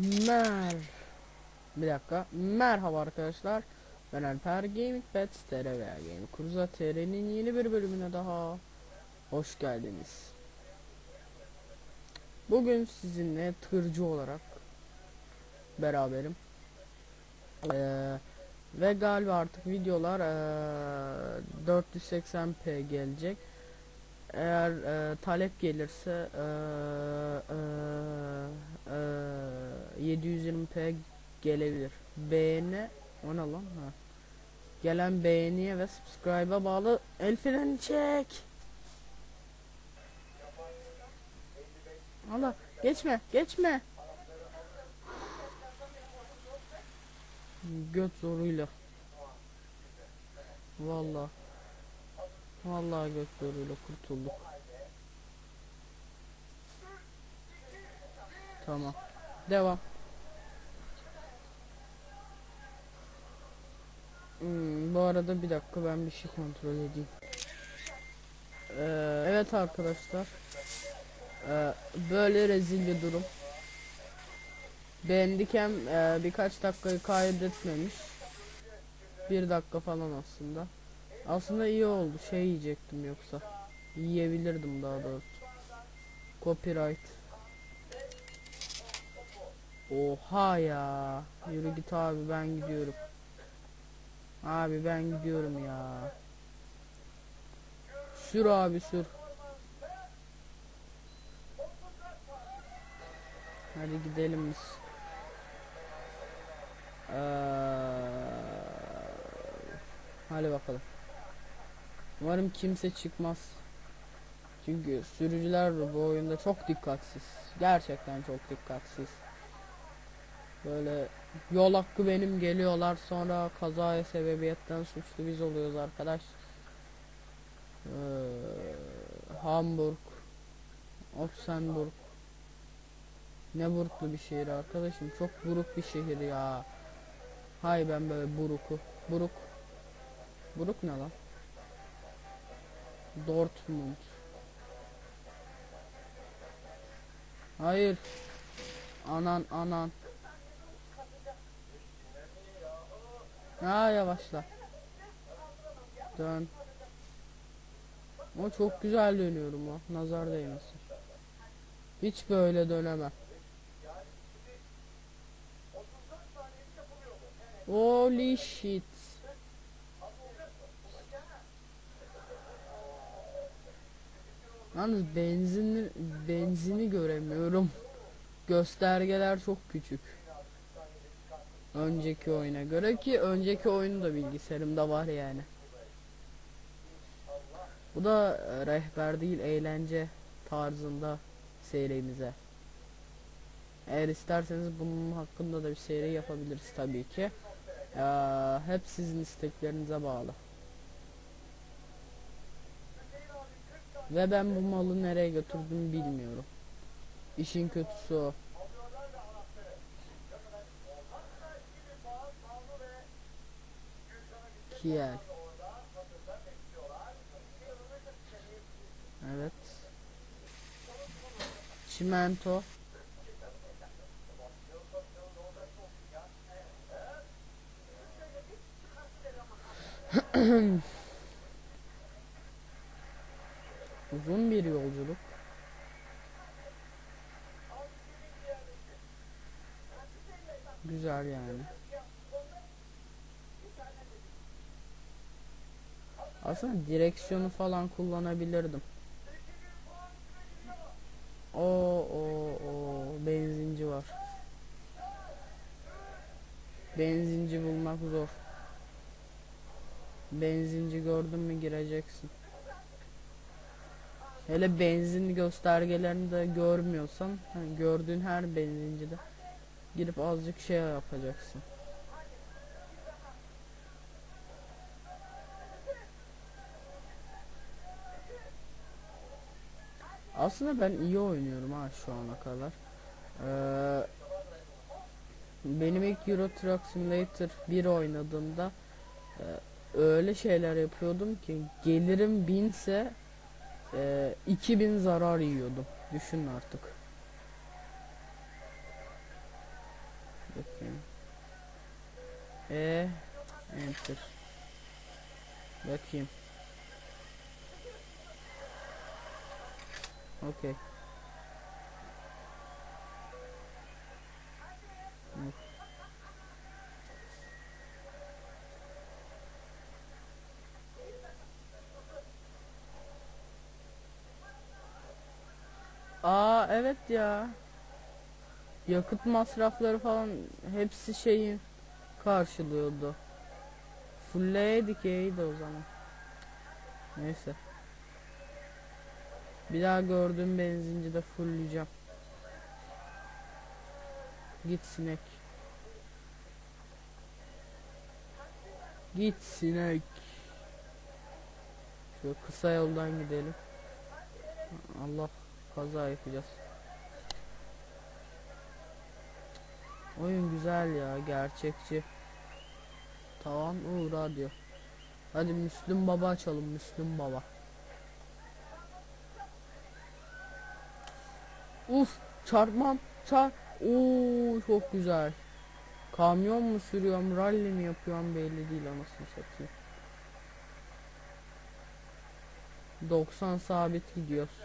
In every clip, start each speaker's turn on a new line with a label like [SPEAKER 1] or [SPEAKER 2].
[SPEAKER 1] Mer Bir dakika. Merhaba arkadaşlar. Ben Alper Gaming Pets TR veya Game Kurza TR'nin yeni bir bölümüne daha hoş geldiniz. Bugün sizinle tırcı olarak beraberim. Ee, ve galiba artık videolar ee, 480p gelecek. Eğer e, talep gelirse e, e, e, 720p gelebilir. Beğeni o ne lan? Ha. Gelen beğeniye ve subscribe'a bağlı el freni çek. Allah geçme geçme. Göt zoruyla. Vallahi. Vallahi göt zoruyla kurtulduk. Tamam. Devam. Hmm, bu arada bir dakika ben bir şey kontrol edeyim. Ee, evet arkadaşlar. Ee, böyle rezil bir durum. Bandicam e, birkaç dakikayı kaydetmemiş. Bir dakika falan aslında. Aslında iyi oldu. Şey yiyecektim yoksa. Yiyebilirdim daha doğrusu. Copyright. Oha ya. Yürü git abi ben gidiyorum. Abi ben gidiyorum ya. Sür abi sür. Hadi gidelim biz. Ee, hadi bakalım. Umarım kimse çıkmaz. Çünkü sürücüler bu oyunda çok dikkatsiz. Gerçekten çok dikkatsiz. Böyle yol hakkı benim geliyorlar sonra kazaya sebebiyetten suçlu biz oluyoruz arkadaş. Ee, Hamburg, Offenburg. Ne buruklu bir şehir arkadaşım. Çok buruk bir şehir ya. Hay ben böyle buruku. Buruk. Buruk ne lan? Dortmund. Hayır. Anan anan. Ha yavaşla. Dön. O çok güzel dönüyorum o. Nazar değmesin. Hiç böyle dönemem. Holy shit. Yalnız benzini benzini göremiyorum. Göstergeler çok küçük. Önceki oyuna göre ki önceki oyunu da bilgisayarımda var yani. Bu da e, rehber değil eğlence tarzında serimize. Eğer isterseniz bunun hakkında da bir seri yapabiliriz tabii ki. Ee, hep sizin isteklerinize bağlı. Ve ben bu malı nereye götürdüm bilmiyorum. İşin kötüsü o. Kiel. Evet. Çimento. Uzun bir yolculuk. Güzel yani. Aslında direksiyonu falan kullanabilirdim. O o o benzinci var. Benzinci bulmak zor. Benzinci gördün mü gireceksin. Hele benzin göstergelerini de görmüyorsan gördüğün her benzincide girip azıcık şey yapacaksın. Aslında ben iyi oynuyorum ha şu ana kadar. Ee, benim ilk Euro Truck Simulator 1 oynadığımda e, öyle şeyler yapıyordum ki gelirim binse e, 2000 zarar yiyordum. Düşün artık. Bakayım. E enter. Bakayım. Okey. Aa evet ya. Yakıt masrafları falan hepsi şeyin karşılıyordu. Fullleydik iyiydi o zaman. Neyse. Bir daha gördüğüm benzinci de fullleyeceğim. Git sinek. Git sinek. Şöyle kısa yoldan gidelim. Allah kaza yapacağız. Oyun güzel ya gerçekçi. Tamam o radyo. Hadi Müslüm Baba açalım Müslüm Baba. Uf çarpmam çar. Oo çok güzel. Kamyon mu sürüyorum rally mi yapıyorum belli değil anasını satayım. 90 sabit gidiyoruz.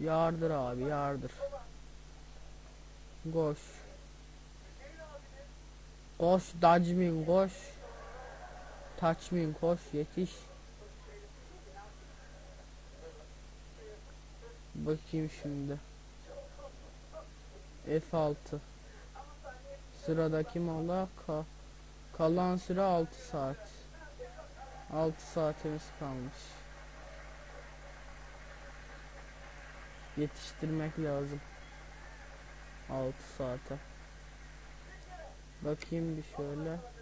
[SPEAKER 1] Yardır abi yardır. Koş. Koş Dacmin koş. Taçmin koş yetiş. Bakayım şimdi. F6. Sıradaki mola ka kalan süre 6 saat. 6 saatimiz kalmış. Yetiştirmek lazım. 6 saate. Bakayım bir şöyle.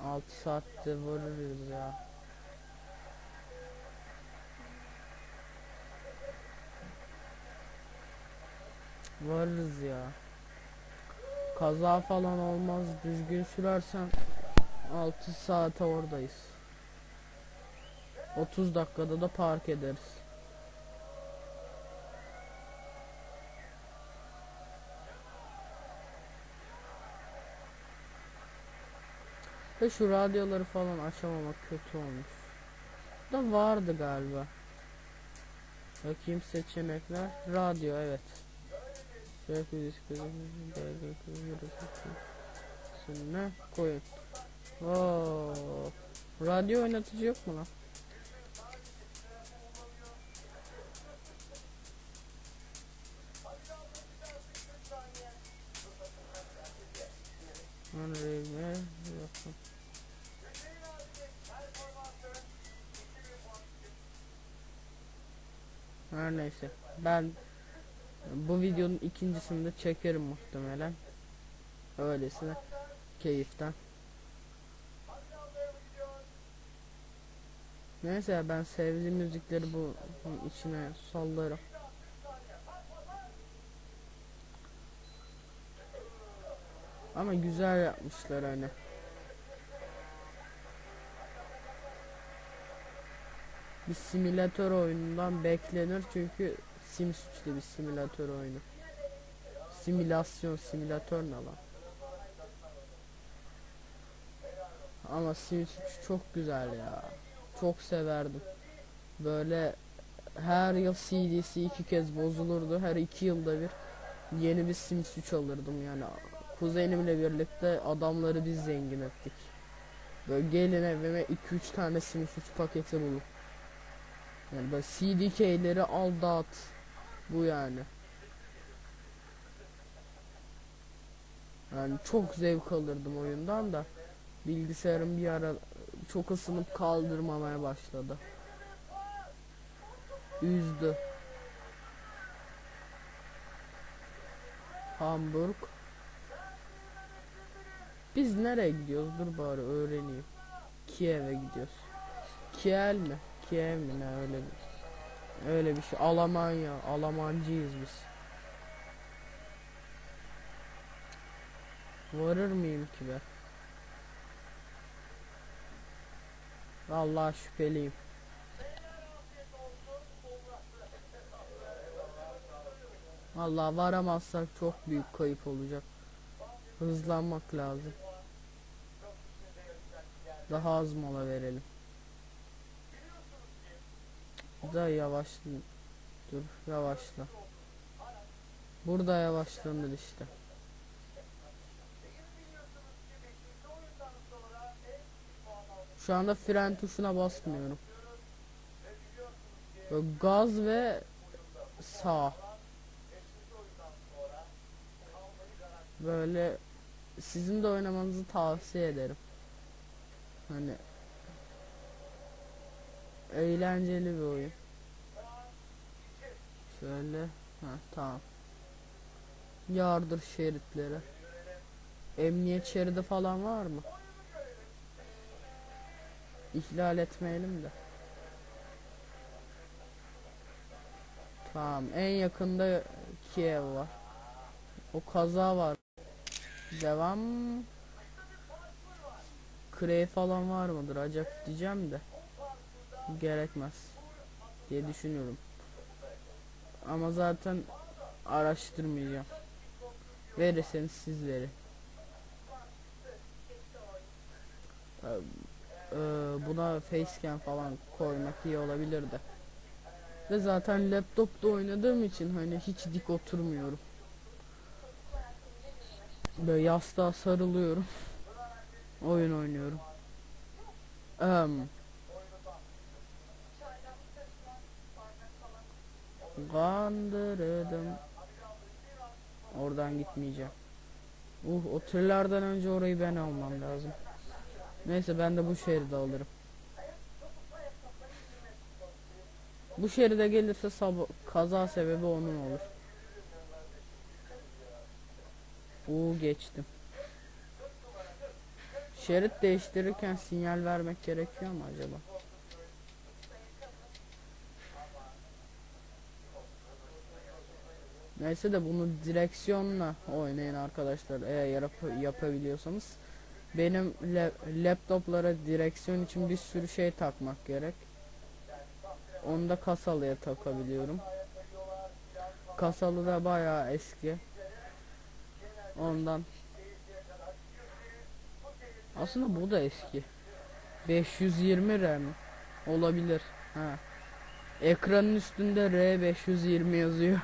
[SPEAKER 1] 6 saatte varırız ya. Varırız ya. Kaza falan olmaz. Düzgün sürersen 6 saate oradayız. 30 dakikada da park ederiz. Ve şu radyoları falan açamamak kötü olmuş. Da vardı galiba. Bakayım seçenekler. Radyo evet. Ne koyun. Oo. Radyo oynatıcı yok mu lan? Neyse. Ben bu videonun ikincisini de çekerim muhtemelen. Öylesine keyiften. Neyse ben sevdiğim müzikleri bu içine sallarım. Ama güzel yapmışlar hani. Bir simülatör oyunundan beklenir çünkü Sims 3'te bir simülatör oyunu. Simülasyon simülatör ne lan? Ama Sims 3 çok güzel ya. Çok severdim. Böyle her yıl CD'si iki kez bozulurdu. Her iki yılda bir yeni bir Sims 3 alırdım yani. Kuzenimle birlikte adamları biz zengin ettik. Böyle gelin evime 2-3 tane Sims 3 paketi bulup. Yani böyle CDK'leri al dağıt. Bu yani. Yani çok zevk alırdım oyundan da. Bilgisayarım bir ara çok ısınıp kaldırmamaya başladı. Üzdü. Hamburg. Biz nereye gidiyoruz? Dur bari öğreneyim. Kiev'e gidiyoruz. Kiel mi? Türkiye mi ne öyle bir şey. öyle bir şey Almanya Almancıyız biz. Varır mıyım ki ben? Vallahi şüpheliyim. Vallahi varamazsak çok büyük kayıp olacak. Hızlanmak lazım. Daha az mola verelim. Da yavaşla. Dur yavaşla. Burada yavaşlanır işte. Şu anda fren tuşuna basmıyorum. Böyle gaz ve sağ. Böyle sizin de oynamanızı tavsiye ederim. Hani eğlenceli bir oyun. Şöyle, ha tamam. Yardır şeritleri. Emniyet şeridi falan var mı? İhlal etmeyelim de. Tamam, en yakında Kiev var. O kaza var. Devam. Krey falan var mıdır acaba diyeceğim de. Gerekmez diye düşünüyorum. Ama zaten araştırmayacağım. Verirseniz siz verin. Eee, buna facecam falan koymak iyi olabilirdi. Ve zaten laptopta oynadığım için hani hiç dik oturmuyorum. Böyle yastığa sarılıyorum. Oyun oynuyorum. Em. Kandırdım. Oradan gitmeyeceğim. Uh o tırlardan önce orayı ben almam lazım. Neyse ben de bu şeridi alırım. Bu şeride gelirse kaza sebebi onun olur. Uuu geçtim. Şerit değiştirirken sinyal vermek gerekiyor mu acaba? Neyse de bunu direksiyonla oynayın arkadaşlar eğer yap- yapabiliyorsanız. Benim la- laptoplara direksiyon için bir sürü şey takmak gerek. Onu da kasalıya takabiliyorum. Kasalı da bayağı eski. Ondan. Aslında bu da eski. 520 RAM olabilir. Ha. Ekranın üstünde R520 yazıyor.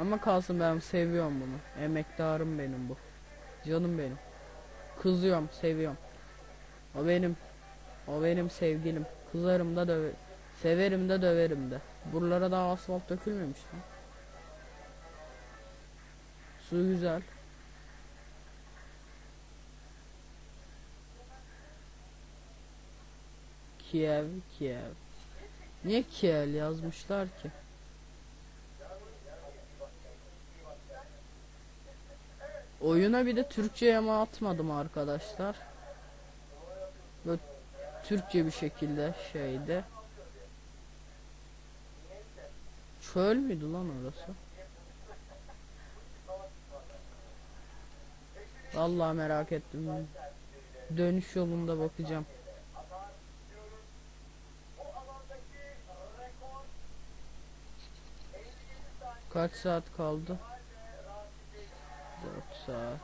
[SPEAKER 1] Ama kalsın ben seviyorum bunu. Emektarım benim bu. Canım benim. Kızıyorum, seviyorum. O benim. O benim sevgilim. Kızarım da döve severim de döverim de. Buralara daha asfalt dökülmemiş lan. Su güzel. Kiev, Kiev. Niye Kiev yazmışlar ki? Oyuna bir de Türkçe yama atmadım arkadaşlar. Böyle Türkçe bir şekilde şeyde. Çöl müydü lan orası? Vallahi merak ettim. Dönüş yolunda bakacağım. Kaç saat kaldı? 4 saat.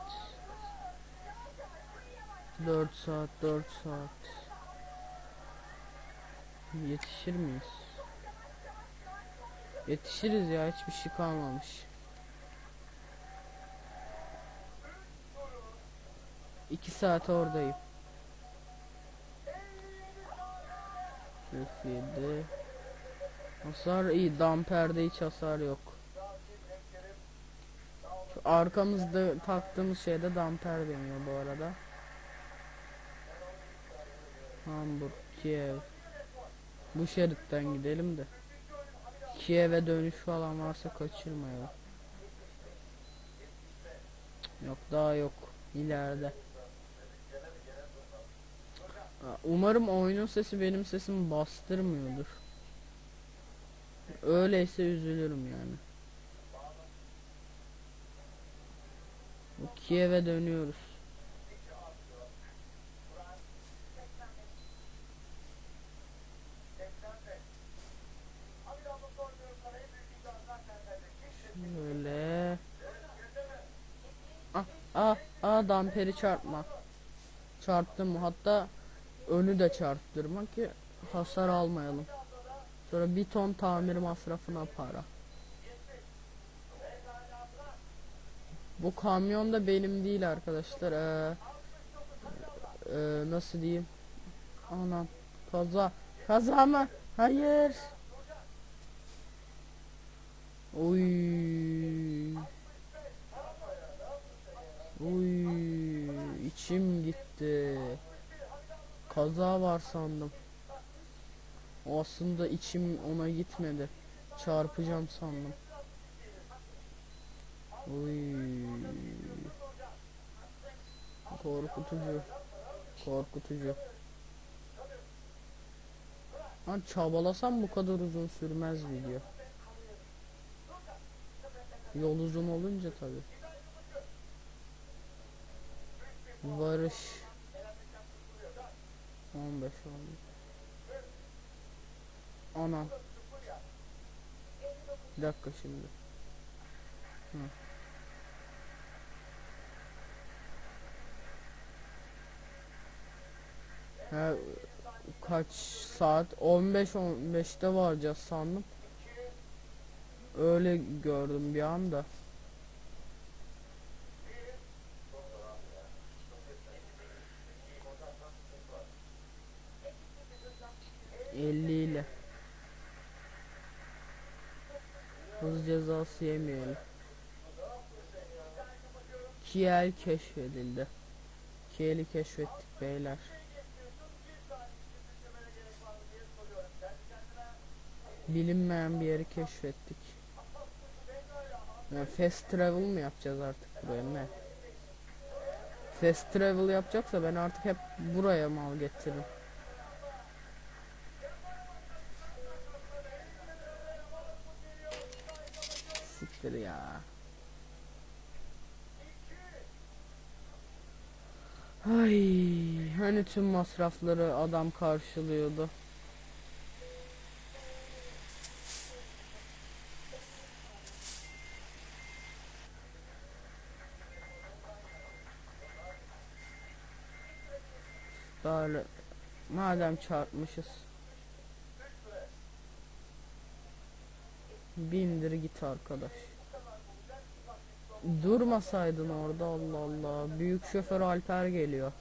[SPEAKER 1] 4 saat, 4 saat. Yetişir miyiz? Yetişiriz ya hiçbir şey kalmamış. İki saat oradayım. 47 Hasar iyi. Damperde hiç hasar yok. Arkamızda taktığımız şeyde damper deniyor bu arada. Hamburg, Kiev. Bu şeritten gidelim de. Kiev'e dönüş falan varsa kaçırmayalım. Yok daha yok. İleride. Umarım oyunun sesi benim sesimi bastırmıyordur. Öyleyse üzülürüm yani. Kiev'e dönüyoruz. Böyle. Ah ah ah damperi çarpma. Çarptım hatta önü de çarptırma ki hasar almayalım. Sonra bir ton tamir masrafına para. Bu kamyon da benim değil arkadaşlar. Ee, e, nasıl diyeyim? Anam kaza. Kaza mı? Hayır. Oy. Oy. içim gitti. Kaza var sandım. O aslında içim ona gitmedi. Çarpacağım sandım. Oy. Korkutucu. Korkutucu. Lan çabalasam bu kadar uzun sürmez video. Yol uzun olunca tabi. Varış. 15 oldu. Ana. Bir dakika şimdi. Hı. Ha, kaç saat? 15 15'te varacağız sandım. Öyle gördüm bir anda. Elli ile. Hız cezası yemeyelim. Kiel keşfedildi. Kiel'i keşfettik beyler. Bilinmeyen bir yeri keşfettik. Yani fast travel mı yapacağız artık buraya ne? Fast travel yapacaksa ben artık hep buraya mal getiririm. Siktir ya. Ay, hani tüm masrafları adam karşılıyordu. Böyle madem çarpmışız. Bindir git arkadaş. Durmasaydın orada Allah Allah. Büyük şoför Alper geliyor.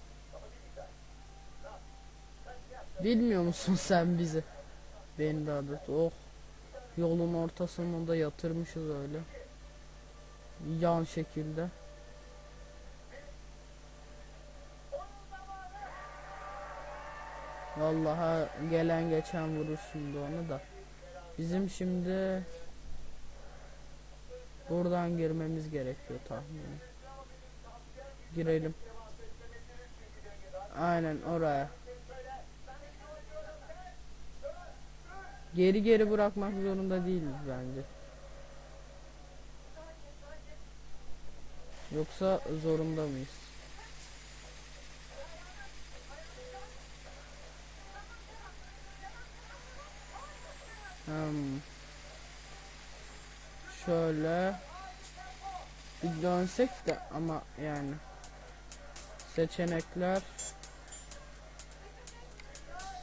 [SPEAKER 1] Bilmiyor musun sen bizi? Beni de adı. Oh. Yolun ortasında yatırmışız öyle. Yan şekilde. Vallahi gelen geçen vurur şimdi onu da. Bizim şimdi buradan girmemiz gerekiyor tahminim. Girelim. Aynen oraya. Geri geri bırakmak zorunda değiliz bence. Yoksa zorunda mıyız? Hmm. Şöyle bir dönsek de ama yani seçenekler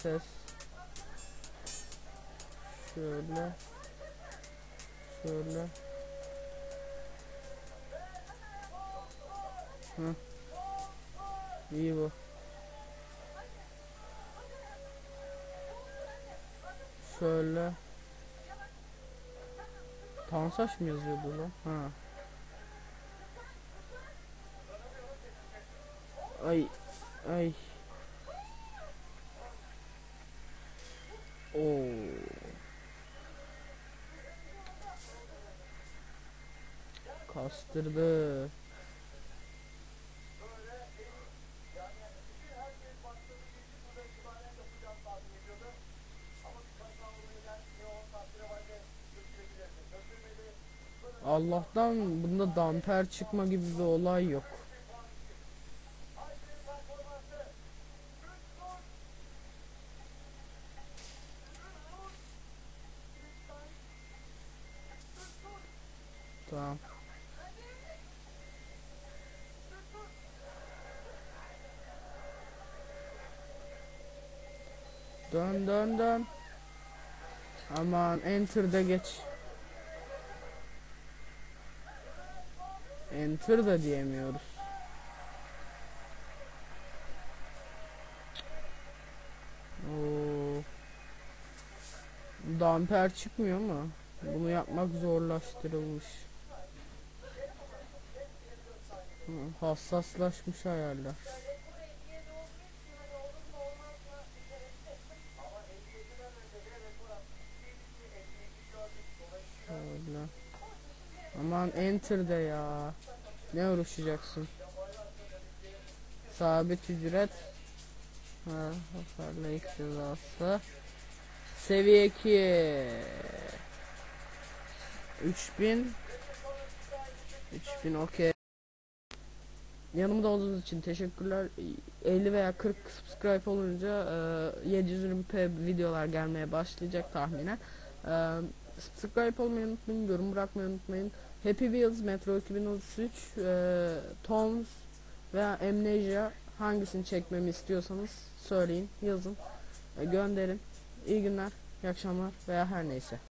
[SPEAKER 1] ses şöyle şöyle Hı. İyi bu. Şöyle Tansaş mı yazıyordu lan? Ha. Ay ay. Oo. Kastırdı. Allah'tan bunda damper çıkma gibi bir olay yok. Tamam. Dön dön dön. Aman enter'da geç. Enter da diyemiyoruz. Oo. Damper çıkmıyor mu? Bunu yapmak zorlaştırılmış. Hassaslaşmış hayaller. Şöyle. Aman enter de ya. Ne uğraşacaksın? Sabit ücret. Ha, hasarlayık cezası. Seviye 2. 3000 3000 okey. Yanımda olduğunuz için teşekkürler. 50 veya 40 subscribe olunca e, 720p videolar gelmeye başlayacak tahminen. E, subscribe olmayı unutmayın, yorum bırakmayı unutmayın. Happy Wheels, Metro 2033, e, Toms veya Amnesia hangisini çekmemi istiyorsanız söyleyin, yazın, e, gönderin. İyi günler, iyi akşamlar veya her neyse.